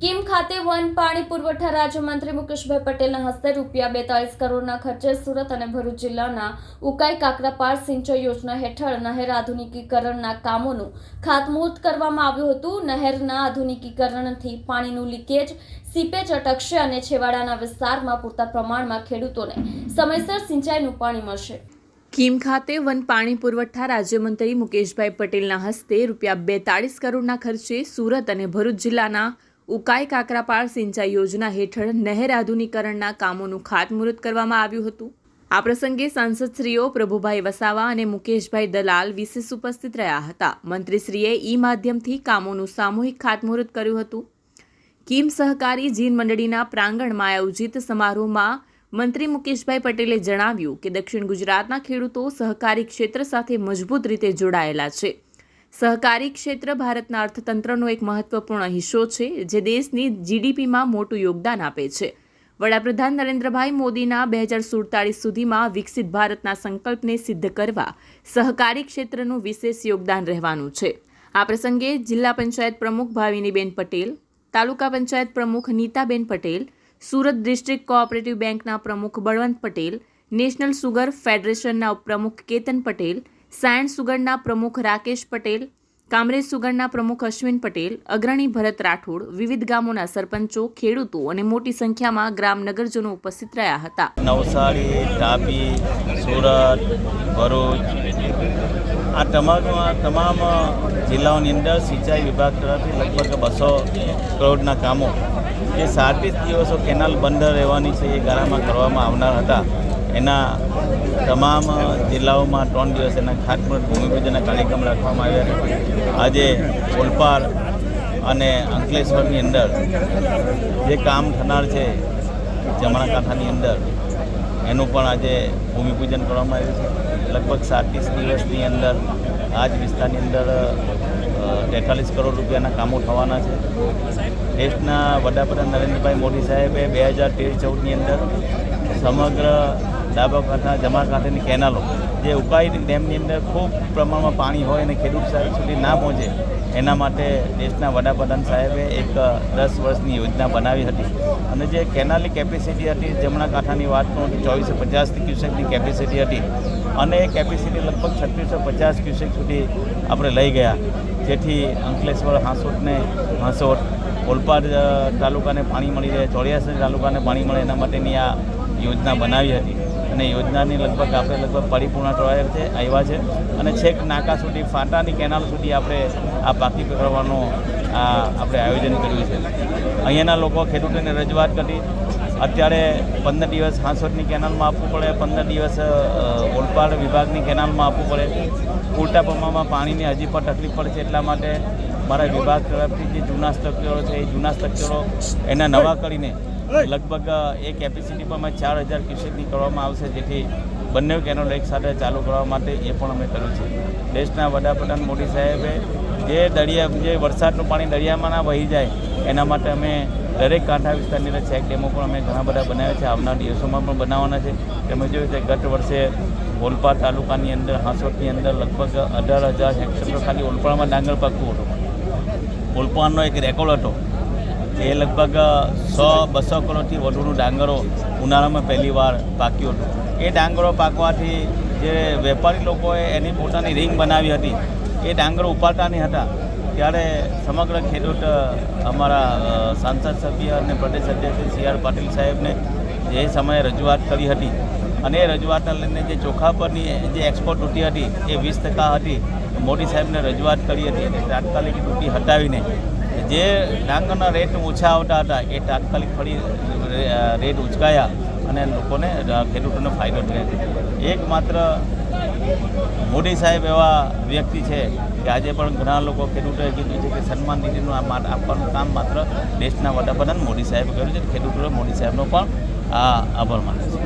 Kim ખાતે one પાણી પુરવઠા રાજ્યમંત્રી મુકેશભાઈ પટેલના હસ્તે રૂપિયા બેતાલીસ કરોડના ખર્ચે સુરત અને ભરૂચ જિલ્લાના ઉકાઈ કાકરાપાર સિંચાઈ યોજના હેઠળ નહેર આધુનિકીકરણના કામોનું ખાતમુહૂર્ત કરવામાં આવ્યું હતું. નહેરના આધુનિકીકરણથી પાણીનું લીકેજ, સીપેજ અટકશે અને છેવાડાના વિસ્તારમાં પૂરતા પ્રમાણમાં ખેડૂતોને સમયસર સિંચાઈનું પાણી મળશે. કીમ ખાતે વન પાણી પુરવઠા રાજ્યમંત્રી મુકેશભાઈ પટેલના હસ્તે રૂપિયા બેતાળીસ કરોડના ખર્ચે સુરત અને ભરૂચ જિલ્લાના ઉકાઈ કાકરાપાળ સિંચાઈ યોજના હેઠળ નહેર આધુનિકરણના કામોનું ખાતમુહૂર્ત કરવામાં આવ્યું હતું. આ પ્રસંગે સાંસદશ્રીઓ પ્રભુભાઈ વસાવા અને મુકેશભાઈ દલાલ વિશેષ ઉપસ્થિત રહ્યા હતા. મંત્રીશ્રીએ ઈ માધ્યમથી કામોનું સામૂહિક ખાતમુહૂર્ત કર્યું હતું. કિમ સહકારી જીન મંડળીના પ્રાંગણમાં આયોજિત સમારોહમાં મંત્રી મુકેશભાઈ પટેલે જણાવ્યું કે દક્ષિણ ગુજરાતના ખેડૂતો સહકારી ક્ષેત્ર સાથે મજબૂત રીતે જોડાયેલા છે. સહકારી ક્ષેત્ર ભારતના અર્થતંત્રનો એક મહત્વપૂર્ણ હિસ્સો છે, જે દેશની જીડીપીમાં મોટું યોગદાન આપે છે. વડાપ્રધાન નરેન્દ્રભાઈ મોદીના બે હજાર સુડતાળીસ સુધીમાં વિકસિત ભારતના સંકલ્પને સિદ્ધ કરવા સહકારી ક્ષેત્રનું વિશેષ યોગદાન રહેવાનું છે. આ પ્રસંગે જિલ્લા પંચાયત પ્રમુખ ભાવિનીબેન પટેલ, તાલુકા પંચાયત પ્રમુખ નીતાબેન પટેલ, સુરત ડિસ્ટ્રિક્ટ કોઓપરેટિવ બેંકના પ્રમુખ બળવંત પટેલ, નેશનલ સુગર ફેડરેશનના ઉપપ્રમુખ કેતન પટેલ સાયન્સ સુગરના પ્રમુખ રાકેશ પટેલ, કામરેજ સુગરના પ્રમુખ અશ્વિન પટેલ, અગ્રણી ભરત રાઠોડ, વિવિધ ગામોના સરપંચો, ખેડૂતો અને મોટી સંખ્યામાં ગ્રામનગરજનો ઉપસ્થિત રહ્યા હતા. નવસારી તાપી સુરત, ભરૂચ, આ તમામ તમામ જિલ્લાઓની અંદર સિંચાઈ વિભાગ તરફથી લગભગ બસો કરોડના કામો જે સાડત્રીસ દિવસો કેનાલ બંધ રહેવાની છે એ ગાળામાં કરવામાં આવનાર હતા. એના તમામ જિલ્લાઓમાં ત્રણ દિવસ એના ખાતમુહૂર્ત, ભૂમિપૂજનના કાર્યક્રમ રાખવામાં આવ્યા આજે ઓલપાડ અને અંકલેશ્વરની અંદર જે કામ થનાર છે જમણા કાંઠાની અંદર, એનું પણ આજે ભૂમિપૂજન કરવામાં આવ્યું છે. લગભગ સાતીસ દિવસની અંદર આ જ વિસ્તારની અંદર તેતાલીસ કરોડ રૂપિયાના કામો થવાના છે. દેશના વડાપ્રધાન નરેન્દ્રભાઈ મોદી સાહેબે બે હજાર તેર ચૌદની અંદર સમગ્ર ડાબા કાંઠા જમા કાંઠાની કેનાલો, જે ઉકાઈ ડેમની અંદર ખૂબ પ્રમાણમાં પાણી હોય અને ખેડૂત સાહેબ સુધી ના પહોંચે, એના માટે દેશના વડાપ્રધાન સાહેબે એક દસ વર્ષની યોજના બનાવી હતી. અને જે કેનાલની કેપેસિટી હતી, જમણા કાંઠાની વાત કરું તો ચોવીસો પચાસથી ક્યુસેકની કેપેસિટી હતી. અને એ કેપેસિટી લગભગ છત્રીસો પચાસ ક્યુસેક સુધી આપણે લઈ ગયા. જેથી અંકલેશ્વર હાંસોટને હાંસોટ ઓલપાડ તાલુકાને પાણી મળી રહે, ચોર્યાસી તાલુકાને પાણી મળે, એના માટેની આ યોજના બનાવી હતી. અને યોજનાની લગભગ આપણે લગભગ પરિપૂર્ણ ટ્રાયલ છે આવ્યા છે. અને છેક નાકા સુધી ફાટાની કેનાલ સુધી આપણે આ પાકી કરવાનું આ આપણે આયોજન કર્યું છે. અહીંયાના લોકો ખેડૂતોને રજૂઆત કરી અત્યારે પંદર દિવસ હાંસોટની કેનાલમાં આપવું પડે પંદર દિવસ ઓલપાડ વિભાગની કેનાલમાં આપવું પડે. પૂરતા પ્રમાણમાં પાણીની હજી પણ તકલીફ પડે છે એટલા માટે મારા વિભાગ તરફથી જે જૂના સ્ટ્રક્ચરો છે એ જૂના સ્ટ્રક્ચરો એના નવા કરીને લગભગ એ કેપેસિટી પણ અમે ચાર હજાર ક્યુસેકની કરવામાં આવશે, જેથી બંને કેનોલ એક સાથે ચાલુ કરવા માટે એ પણ અમે કર્યું છે. દેશના વડાપ્રધાન મોદી સાહેબે જે દરિયા, જે વરસાદનું પાણી દરિયામાં ના વહી જાય, એના માટે અમે દરેક કાંઠા વિસ્તારની અંદર ચેક ડેમો પણ અમે ઘણા બધા બનાવ્યા છે. આવનાર દિવસોમાં પણ બનાવવાના છે. તેમજ જોયું છે, ગત વર્ષે ઓલપા તાલુકાની અંદર, હાંસોટની અંદર લગભગ અઢાર હજાર હેક્ટર ખાલી ઓલપાડમાં ડાંગર પાકવું હતું. ઓલપાડનો એક રેકોર્ડ હતો. એ લગભગ સો બસો કરોડથી વધુનું ડાંગરો ઉનાળામાં પહેલી વાર પાક્યું હતું. એ ડાંગરો પાકવાથી જે વેપારી લોકોએ એની પોતાની રિંગ બનાવી હતી, એ ડાંગરો ઉપાડતા નહીં હતા. ત્યારે સમગ્ર ખેડૂત અમારા સાંસદ સભ્ય અને પ્રદેશ અધ્યક્ષ સી આર પાટીલ સાહેબને જે સમયે રજૂઆત કરી હતી અને એ રજૂઆતને લઈને જે ચોખા પરની જે એક્સપોર્ટ ડ્યુટી હતી, એ વીસ ટકા હતી. મોદી સાહેબને રજૂઆત કરી હતી અને તાત્કાલિક ડ્યુટી હટાવીને જે ડાંગરના રેટ ઓછા આવતા હતા, એ તાત્કાલિક ફરી રેટ ઉચકાયા અને લોકોને ખેડૂતોને ફાયદો થયો. છે એક માત્ર મોદી સાહેબ એવા વ્યક્તિ છે કે આજે પણ ઘણા લોકો ખેડૂતોએ કીધું છે કે સન્માન નિધિનું આપવાનું કામ માત્ર દેશના વડાપ્રધાન મોદી સાહેબ કર્યું છે. ખેડૂતોએ મોદી સાહેબનો પણ આ આભાર માને છે.